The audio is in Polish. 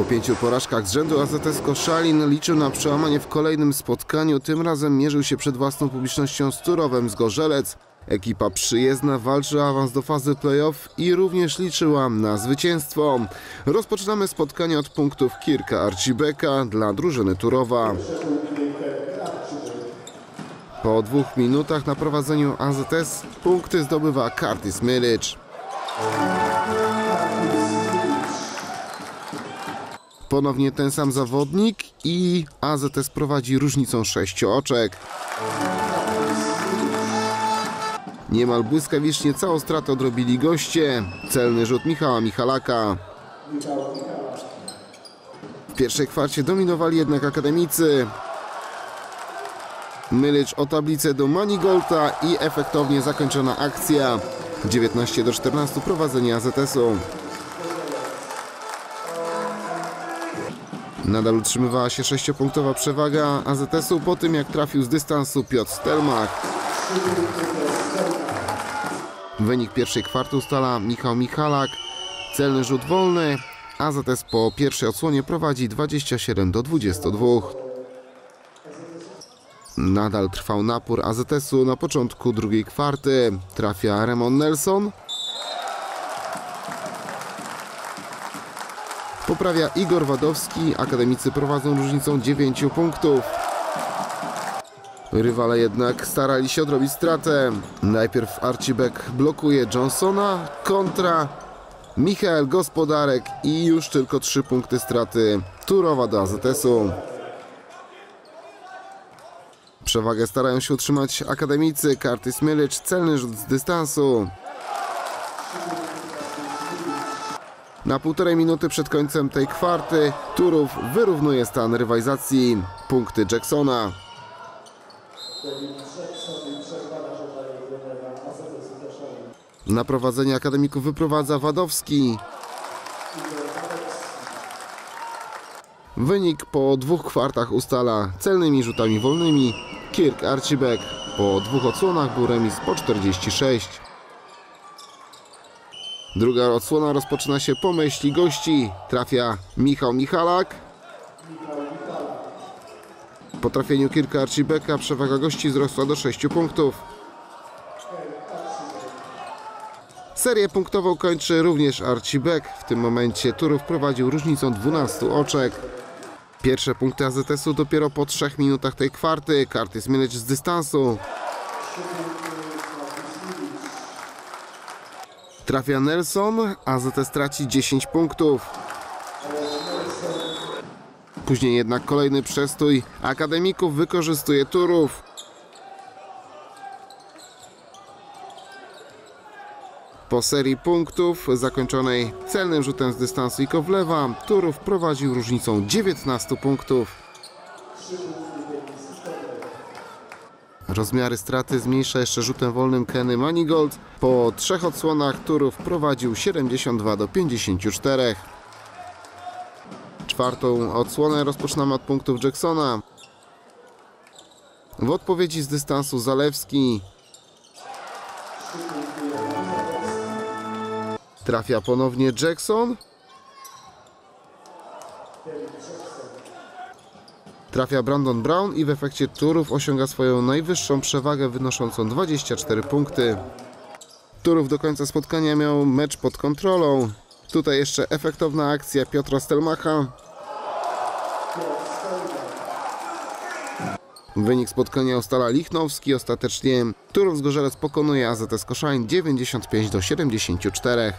Po pięciu porażkach z rzędu AZS Koszalin liczył na przełamanie w kolejnym spotkaniu. Tym razem mierzył się przed własną publicznością z Turowem z Gorzelec. Ekipa przyjezdna walczy o awans do fazy playoff i również liczyła na zwycięstwo. Rozpoczynamy spotkanie od punktów Kirka Arcibeka dla drużyny Turowa. Po dwóch minutach na prowadzeniu AZS punkty zdobywa Curtis Milic. Ponownie ten sam zawodnik i AZS prowadzi różnicą 6 oczek. Niemal błyskawicznie całą stratę odrobili goście. Celny rzut Michała Michalaka. W pierwszej kwarcie dominowali jednak akademicy. Mylicz o tablicę do Manigolta i efektownie zakończona akcja. 19 do 14 prowadzenie AZS-u. Nadal utrzymywała się sześciopunktowa przewaga AZS-u po tym jak trafił z dystansu Piotr Stelmach. Wynik pierwszej kwarty ustala Michał Michalak. Celny rzut wolny. AZS po pierwszej odsłonie prowadzi 27 do 22. Nadal trwał napór AZS-u na początku drugiej kwarty. Trafia Remon Nelson. Poprawia Igor Wadowski. Akademicy prowadzą różnicą 9 punktów. Rywale jednak starali się odrobić stratę. Najpierw Archibek blokuje Johnsona, kontra Michael Gospodarek i już tylko 3 punkty straty Turowa do AZS-u. Przewagę starają się utrzymać akademicy. Curtis Milic, celny rzut z dystansu. Na półtorej minuty przed końcem tej kwarty Turów wyrównuje stan rywalizacji. Punkty Jacksona. Na prowadzenie akademików wyprowadza Wadowski. Wynik po dwóch kwartach ustala celnymi rzutami wolnymi. Kirk Archibek po dwóch odsłonach był remis po 46. Druga odsłona rozpoczyna się po myśli gości. Trafia Michał Michalak. Po trafieniu Kirka Archibeka przewaga gości wzrosła do 6 punktów. Serię punktową kończy również Archibek. W tym momencie Turów prowadził różnicą 12 oczek. Pierwsze punkty AZS-u dopiero po 3 minutach tej kwarty. Curtis Milic z dystansu. Trafia Nelson, AZS traci 10 punktów. Później jednak kolejny przestój akademików wykorzystuje Turów. Po serii punktów zakończonej celnym rzutem z dystansu i Kowlewa, Turów prowadził różnicą 19 punktów. Rozmiary straty zmniejsza jeszcze rzutem wolnym Kenny Manigold. Po trzech odsłonach Turów prowadził 72 do 54. Czwartą odsłonę rozpoczynamy od punktów Jacksona. W odpowiedzi z dystansu Zalewski Trafia ponownie Jackson. Trafia Brandon Brown i w efekcie Turów osiąga swoją najwyższą przewagę wynoszącą 24 punkty. Turów do końca spotkania miał mecz pod kontrolą. Tutaj jeszcze efektowna akcja Piotra Stelmacha. Wynik spotkania ustala Lichnowski. Ostatecznie Turów z Gorzelec pokonuje AZS Koszalin 95 do 74.